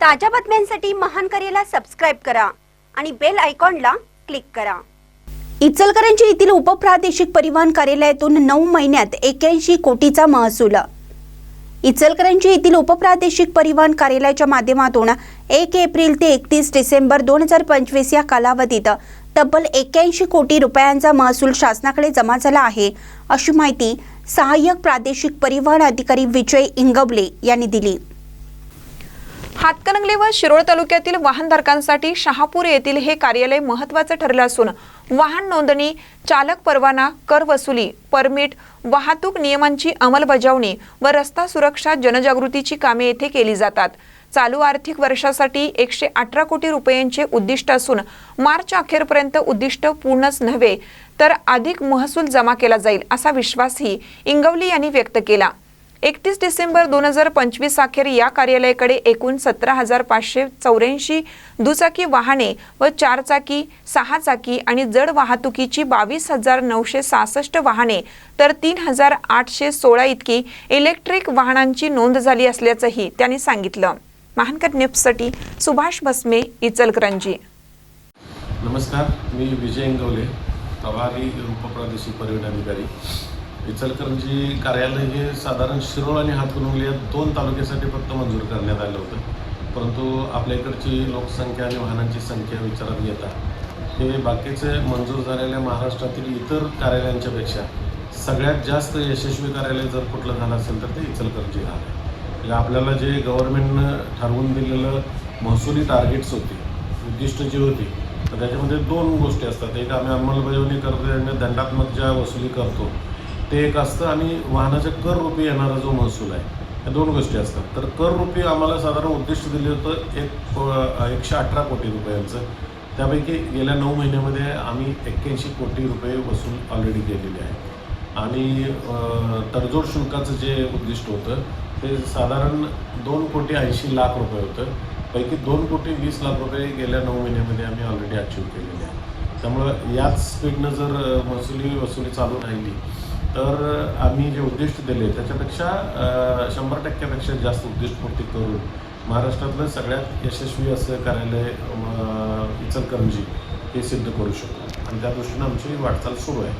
ताज्या बातम्यांसाठी महान करेला सबस्क्राईब करा आणि बेल आयकॉनला क्लिक करा. इचलकरंजी येथील उपप्रादेशिक परिवहन कार्यालयातून नऊ महिन्यात एक्याऐंशी कोटीचा महसूल. इचलकरंजी येथील उपप्रादेशिक परिवहन कार्यालयाच्या माध्यमातून एक एप्रिल ते एकतीस डिसेंबर दोन हजार पंचवीस या कालावधीत तब्बल एक्याऐंशी कोटी रुपयांचा महसूल शासनाकडे जमा झाला आहे अशी माहिती सहाय्यक प्रादेशिक परिवहन अधिकारी विजय इंगवले यांनी दिली. हातकणंगले व शिरोळ तालुक्यातील वाहनधारकांसाठी शहापूर येथील हे कार्यालय महत्त्वाचं ठरलं असून वाहन नोंदणी चालक परवाना कर वसुली परमिट वाहतूक नियमांची अंमलबजावणी व रस्ता सुरक्षा जनजागृतीची कामे येथे केली जातात. चालू आर्थिक वर्षासाठी एकशे अठरा कोटी रुपयांचे उद्दिष्ट असून मार्च अखेरपर्यंत उद्दिष्ट पूर्णच नव्हे तर अधिक महसूल जमा केला जाईल असा विश्वासही इंगवली यांनी व्यक्त केला. एकतीस डिसेंबर दोन हजार पंचवीस अखेर या कार्यालयाकडे एकूण सतरा हजार पाचशे चौऱ्याऐंशी दुचाकी वाहने व चारचाकी सहा चाकी आणि जड वाहतुकीची बावीस हजार नऊशे सहासष्ट वाहने तर तीन हजार आठशे सोळा इतकी इलेक्ट्रिक वाहनांची नोंद झाली असल्याचंही त्यांनी सांगितलं. महानकर न्यूजसाठी सुभाष भस्मे इचलकरंजी. नमस्कार मी विजय इंगवले प्रभारी उपप्रादेशिक परिवहन अधिकारी. इचलकरंजी कार्यालय हे साधारण शिरोळ आणि हातकणंगले या दोन तालुक्यासाठी फक्त मंजूर करण्यात आलं होतं. परंतु आपल्या इकडची लोकसंख्या आणि वाहनांची संख्या विचारात घेता हे बाकीचे मंजूर झालेल्या महाराष्ट्रातील इतर कार्यालयांच्यापेक्षा सगळ्यात जास्त यशस्वी कार्यालय जर कुठलं झालं असेल तर ते इचलकरंजी झालं. म्हणजे आपल्याला जे गव्हर्नमेंटनं ठरवून दिलेलं महसुली टार्गेट्स होती उद्दिष्ट जी होती तर त्याच्यामध्ये दोन गोष्टी असतात. एक आम्ही अंमलबजावणी करतो आणि दंडात्मक ज्या वसुली करतो ते एक असतं आणि वाहनाच्या कर रुपये येणारा जो महसूल आहे या दोन गोष्टी असतात. तर कर रूपी आम्हाला साधारण उद्दिष्ट दिले होतं एक एकशे अठरा कोटी रुपयांचं. त्यापैकी गेल्या नऊ महिन्यामध्ये आम्ही एक्क्याऐंशी कोटी रुपये वसूल ऑलरेडी केलेले आहे. आणि तडजोड शुल्काचं जे उद्दिष्ट होतं ते साधारण दोन कोटी ऐंशी लाख रुपये होतं. पैकी दोन कोटी वीस लाख रुपये गेल्या नऊ महिन्यामध्ये आम्ही ऑलरेडी अचीव केलेले आहे. त्यामुळं याच स्पीडनं जर महसुली वसुली चालू राहिली तर आम्ही जे उद्दिष्ट दिले त्याच्यापेक्षा शंभर टक्क्यापेक्षा जास्त उद्दिष्टपूर्ती करून महाराष्ट्रातलं सगळ्यात यशस्वी असं कार्यालय इचलकरंजी हे सिद्ध करू शकतो आणि त्या दृष्टीनं आमची वाटचाल सुरू आहे.